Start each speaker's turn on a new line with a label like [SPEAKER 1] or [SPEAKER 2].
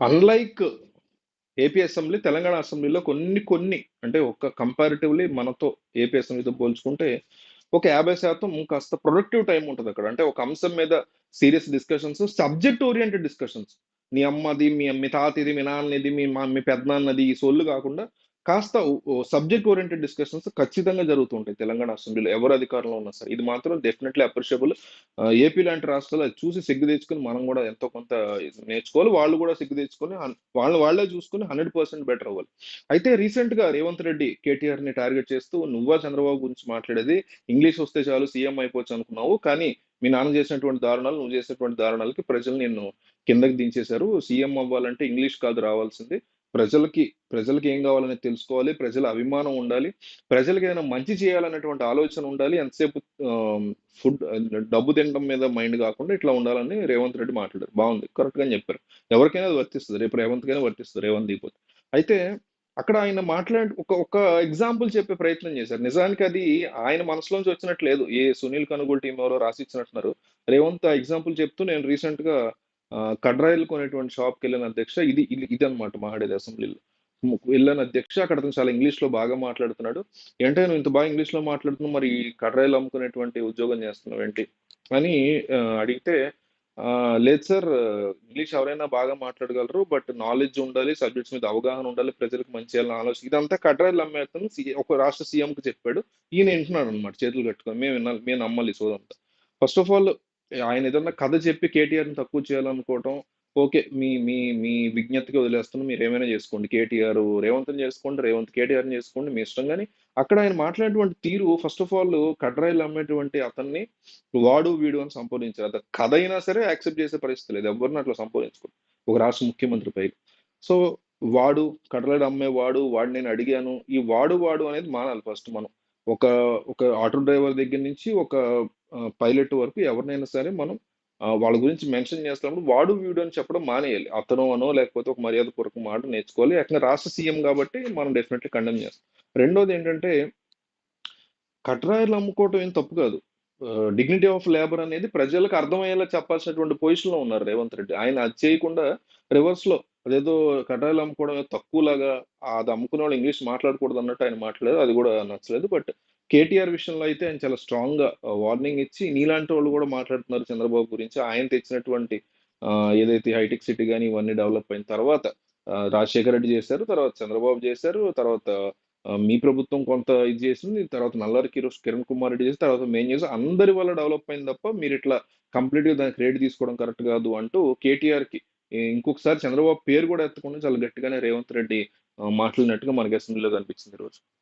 [SPEAKER 1] Unlike AP assembly Telangana అసెంబ్లీలో కొన్ని కొన్ని అంటే ఒక కంపారిటివ్లీ మనతో ఏపీ అసెంబ్లీతో పోల్చుకుంటే ఒక యాభై శాతం కాస్త ప్రొడక్టివ్ టైం ఉంటుంది అక్కడ. అంటే ఒక అంశం మీద serious discussions subject oriented discussions మీ అమ్మది మీ మీ తాతది మీ నాన్నది మీ మా మీ పెద్దనాన్నది ఈ సోళ్ళు కాకుండా కాస్త సబ్జెక్ట్ ఓరియంటెడ్ డిస్కషన్స్ ఖచ్చితంగా జరుగుతుంటాయి తెలంగాణ అసెంబ్లీలో ఎవరు అధికారంలో ఉన్నా సరే. ఇది మాత్రం డెఫినెట్లీ అప్రిషియబుల్ ఏపీ లాంటి రాష్ట్రాలు అది చూసి సిగ్గు తెచ్చుకొని మనం కూడా ఎంతో కొంత నేర్చుకోవాలి. వాళ్ళు కూడా సిగ్గు తెచ్చుకొని వాళ్ళు వాళ్ళే చూసుకొని హండ్రెడ్ పర్సెంట్ బెటర్ అవ్వాలి. అయితే రీసెంట్గా రేవంత్ రెడ్డి కేటీఆర్ని టార్గెట్ చేస్తూ నువ్వా చంద్రబాబు గురించి మాట్లాడేది? ఇంగ్లీష్ వస్తే చాలు సీఎం అయిపోవచ్చు అనుకున్నావు. కానీ మీ నాన్న చేసినటువంటి దారుణాలు నువ్వు చేసినటువంటి దారుణాలకి ప్రజలు నిన్ను కిందకి దించేశారు. సీఎం అవ్వాలంటే ఇంగ్లీష్ కాదు రావాల్సింది. ప్రజలకి ప్రజలకి ఏం కావాలని తెలుసుకోవాలి ప్రజల అభిమానం ఉండాలి ప్రజలకి ఏదైనా మంచి చేయాలనేటువంటి ఆలోచన ఉండాలి ఎంతసేపు ఫుడ్ డబ్బు తినడం మీద మైండ్ కాకుండా ఇట్లా ఉండాలని రేవంత్ రెడ్డి మాట్లాడారు. బాగుంది కరెక్ట్గా చెప్పారు. ఎవరికైనా అది వర్తిస్తుంది రేపు రేవంత్కైనా వర్తిస్తుంది రేవంత్ దిగిపోతే. అయితే అక్కడ ఆయన మాట్లాడి ఒక ఒక ఎగ్జాంపుల్ చెప్పే ప్రయత్నం చేశారు. నిజానికి అది ఆయన మనసులోంచి వచ్చినట్టు లేదు. ఏ సునీల్ కనుగోలు టీం ఎవరో రాసి ఇచ్చినట్టున్నారు. రేవంత్ ఆ ఎగ్జాంపుల్ చెప్తూ నేను రీసెంట్గా కడ్రాయిల్ కొనేటువంటి షాప్కి వెళ్ళిన అధ్యక్ష ఇది ఇది అనమాట మహాడేది అసెంబ్లీలో. వెళ్ళిన అధ్యక్ష అక్కడ అతను చాలా ఇంగ్లీష్లో బాగా మాట్లాడుతున్నాడు. ఏంటంటే నువ్వు ఇంత బాగా ఇంగ్లీష్లో మాట్లాడుతున్నావు? మరి ఈ కడ్రాయిలు అమ్ముకునేటువంటి ఉద్యోగం చేస్తున్నావు ఏంటి? అని అడిగితే లేదు సార్ ఇంగ్లీష్ ఎవరైనా బాగా మాట్లాడగలరు బట్ నాలెడ్జ్ ఉండాలి సబ్జెక్ట్స్ మీద అవగాహన ఉండాలి ప్రజలకు మంచి ఆలోచన. ఇదంతా కడ్రాయిలు అమ్మేస్తాను సి- ఒక రాష్ట్ర సీఎంకి చెప్పాడు. ఈయన వింటున్నాడు అనమాట చేతులు కట్టుకొని. మేము వినాలి మేము నమ్మాలి సోదంతా. ఫస్ట్ ఆఫ్ ఆల్ ఆయన ఏదన్నా కథ చెప్పి కేటీఆర్ని తక్కువ చేయాలనుకోవటం ఓకే మీ మీ మీ విజ్ఞతకి వదిలేస్తున్నాం మీరు ఏమైనా చేసుకోండి. కేటీఆర్ రేవంత్ని చేసుకోండి రేవంత్ కేటీఆర్ని చేసుకోండి మీ ఇష్టం కానీ అక్కడ ఆయన మాట్లాడినటువంటి తీరు ఫస్ట్ ఆఫ్ ఆల్ కడ్రాయిలు అమ్మేటువంటి అతన్ని వాడు వీడు అని సంపాదించారు అది కథ అయినా సరే యాక్సెప్ట్ చేసే పరిస్థితి లేదు. ఎవరిని అట్లా సంపాదించుకోరు ఒక రాష్ట్ర ముఖ్యమంత్రి పైకి సో వాడు కడ్రాయిలు అమ్మే వాడు వాడు నేను అడిగాను. ఈ వాడు వాడు అనేది మానాలి ఫస్ట్ మనం. ఒక ఒక ఆటో డ్రైవర్ దగ్గర నుంచి ఒక పైలట్ వరకు ఎవరినైనా సరే మనం వాళ్ళ గురించి మెన్షన్ చేస్తున్నప్పుడు వాడు వీడు అని చెప్పడం మానేయాలి. అతను అనో లేకపోతే ఒక మర్యాద పూర్వక మాట నేర్చుకోవాలి. అట్లా రాష్ట్ర సీఎం కాబట్టి మనం డెఫినెట్లీ కండెమ్ చేస్తాం. రెండోది ఏంటంటే కట్రాయలు అమ్ముకోవటం ఏం తప్పు కాదు. డిగ్నిటీ ఆఫ్ లేబర్ అనేది ప్రజలకు అర్థమయ్యేలా చెప్పాల్సినటువంటి పొజిషన్లో ఉన్నారు రేవంత్ రెడ్డి. ఆయన అది చేయకుండా రివర్స్లో అదేదో కట్రాయలు అమ్ముకోవడం తక్కువలాగా అది అమ్ముకునే వాళ్ళు ఇంగ్లీష్ మాట్లాడకూడదు అన్నట్టు ఆయన మాట్లాడారు. అది కూడా నచ్చలేదు. బట్ కేటీఆర్ విషయంలో అయితే ఆయన చాలా స్ట్రాంగ్గా వార్నింగ్ ఇచ్చి నీలాంటి వాళ్ళు కూడా మాట్లాడుతున్నారు చంద్రబాబు గురించి. ఆయన తెచ్చినటువంటి ఏదైతే హైటెక్ సిటీ కానీ ఇవన్నీ డెవలప్ అయిన తర్వాత రాజశేఖర రెడ్డి చేశారు తర్వాత చంద్రబాబు చేశారు తర్వాత మీ ప్రభుత్వం కొంత ఇది చేసింది తర్వాత నల్లారి కిరోస్ కిరణ్ కుమార్ రెడ్డి చేసి తర్వాత మేము చేసి అందరి వల్ల డెవలప్ అయింది తప్ప మీరు ఇట్లా కంప్లీట్గా దానికి క్రెడిట్ తీసుకోవడం కరెక్ట్ కాదు అంటూ కేటీఆర్కి ఇంకొకసారి చంద్రబాబు పేరు కూడా ఎత్తకుండా చాలా గట్టిగానే రేవంత్ రెడ్డి మాట్లాడినట్టుగా మనకి అసెంబ్లీలో కనిపించింది ఈరోజు.